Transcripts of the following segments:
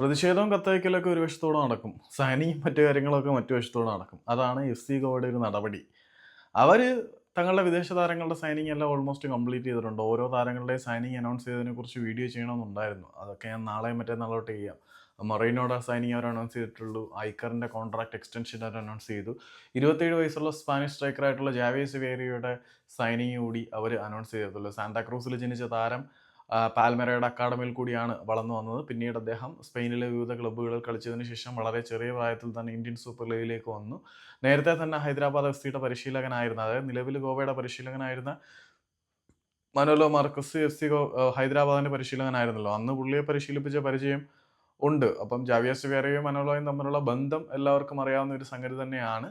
പ്രതിഷേധവും കത്തയക്കലൊക്കെ ഒരു വശത്തോടെ നടക്കും. സൈനിങ് മറ്റു കാര്യങ്ങളൊക്കെ മറ്റു വശത്തോടെ നടക്കും. അതാണ് എഫ് സി ഗോയുടെ ഒരു നടപടി. അവർ തങ്ങളുടെ വിദേശ താരങ്ങളുടെ സൈനിങ് എല്ലാം ഓൾമോസ്റ്റ് കംപ്ലീറ്റ് ചെയ്തിട്ടുണ്ട്. ഓരോ താരങ്ങളുടെയും സൈനിങ് അനൗൺസ് ചെയ്തതിനെ കുറിച്ച് വീഡിയോ ചെയ്യണമെന്നുണ്ടായിരുന്നു. അതൊക്കെ ഞാൻ നാളെ മറ്റന്നാളോട്ട് ചെയ്യാം. മൊറൈനോടെ സൈനിങ് അവർ അനൗൺസ് ചെയ്തിട്ടുള്ളൂ. ഐക്കറിന്റെ കോൺട്രാക്ട് എക്സ്റ്റൻഷൻ അവർ അനൗൺസ് ചെയ്തു. ഇരുപത്തേഴ് വയസ്സുള്ള സ്പാനിഷ് സ്ട്രൈക്കറായിട്ടുള്ള ജാവേസ് വേരിയുടെ സൈനിങ് കൂടി അവർ അനൗൺസ് ചെയ്തിട്ടുള്ളൂ. സാന്താക്രൂസിൽ ജനിച്ച താരം ആ, പാൽമെറയുടെ അക്കാഡമിയിൽ കൂടിയാണ് വളർന്നു വന്നത്. പിന്നീട് അദ്ദേഹം സ്പെയിനിലെ വിവിധ ക്ലബ്ബുകളിൽ കളിച്ചതിന് ശേഷം വളരെ ചെറിയ പ്രായത്തിൽ തന്നെ ഇന്ത്യൻ സൂപ്പർ ലീഗിലേക്ക് വന്നു. നേരത്തെ തന്നെ ഹൈദരാബാദ് എഫ് സിയുടെ പരിശീലകനായിരുന്നു അതായത് നിലവിൽ ഗോവയുടെ പരിശീലകനായിരുന്ന മനോലോ മാർക്കസ് എഫ് സി ഹൈദരാബാദിന്റെ പരിശീലകനായിരുന്നല്ലോ. അന്ന് പുള്ളിയെ പരിശീലിപ്പിച്ച പരിചയം ഉണ്ട്. അപ്പം ജാവിയ സുവേറയും മനോലോയും തമ്മിലുള്ള ബന്ധം എല്ലാവർക്കും അറിയാവുന്ന ഒരു സംഗതി തന്നെയാണ്.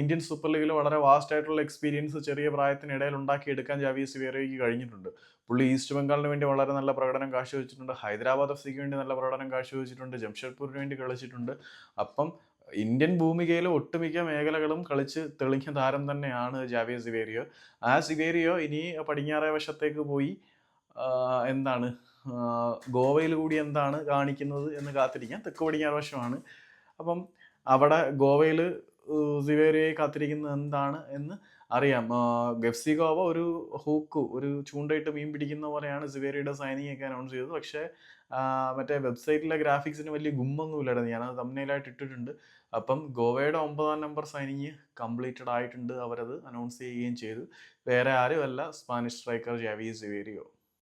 ഇന്ത്യൻ സൂപ്പർ ലീഗിൽ വളരെ വാസ്റ്റ് ആയിട്ടുള്ള എക്സ്പീരിയൻസ് ചെറിയ പ്രായത്തിനിടയിൽ ഉണ്ടാക്കിയെടുക്കാൻ ജാവിയ സുവേറയ്ക്ക് കഴിഞ്ഞിട്ടുണ്ട്. പുള്ളി ഈസ്റ്റ് ബംഗാളിന് വേണ്ടി വളരെ നല്ല പ്രകടനം കാഴ്ചവെച്ചിട്ടുണ്ട്. ഹൈദരാബാദ് എഫ് സിക്ക് വേണ്ടി നല്ല പ്രകടനം കാഴ്ചവെച്ചിട്ടുണ്ട്. ജംഷഡ്പൂരിന് വേണ്ടി കളിച്ചിട്ടുണ്ട്. അപ്പം ഇന്ത്യൻ ഭൂമികയിലെ ഒട്ടുമിക്ക മേഖലകളും കളിച്ച് തെളിഞ്ഞ താരം തന്നെയാണ് ജാവിയ സിവേരിയോ ആ സിവേരിയോ ഇനി പടിഞ്ഞാറേ വശത്തേക്ക് പോയി എന്താണ്? ഗോവയിൽ കൂടി എന്താണ് കാണിക്കുന്നത് എന്ന് കാത്തിരിക്കാം. തെക്ക് പടിഞ്ഞാറ് വശമാണ്. അപ്പം അവിടെ ഗോവയിൽ സിവേരിയയെ കാത്തിരിക്കുന്നത് എന്താണ് എന്ന് അറിയാം. ഗഫ്സി ഗോവ ഒരു ഹൂക്ക് ഒരു ചൂണ്ടയിട്ട് മീൻ പിടിക്കുന്ന പോലെയാണ് സിവേരിയുടെ സൈനിങ് ഒക്കെ അനൗൺസ് ചെയ്തത്. പക്ഷേ മറ്റേ വെബ്സൈറ്റിലെ ഗ്രാഫിക്സിന് വലിയ ഗുമ്മൊന്നുമില്ലായിരുന്നു ഞാനത് തമ്മിലായിട്ട് ഇട്ടിട്ടുണ്ട്. അപ്പം ഗോവയുടെ ഒമ്പതാം നമ്പർ സൈനിങ് കംപ്ലീറ്റഡ് ആയിട്ടുണ്ട്. അവരത് അനൗൺസ് ചെയ്യുകയും ചെയ്തു. വേറെ ആരുമല്ല സ്പാനിഷ് സ്ട്രൈക്കർ ജാവി സിവേരിയോ.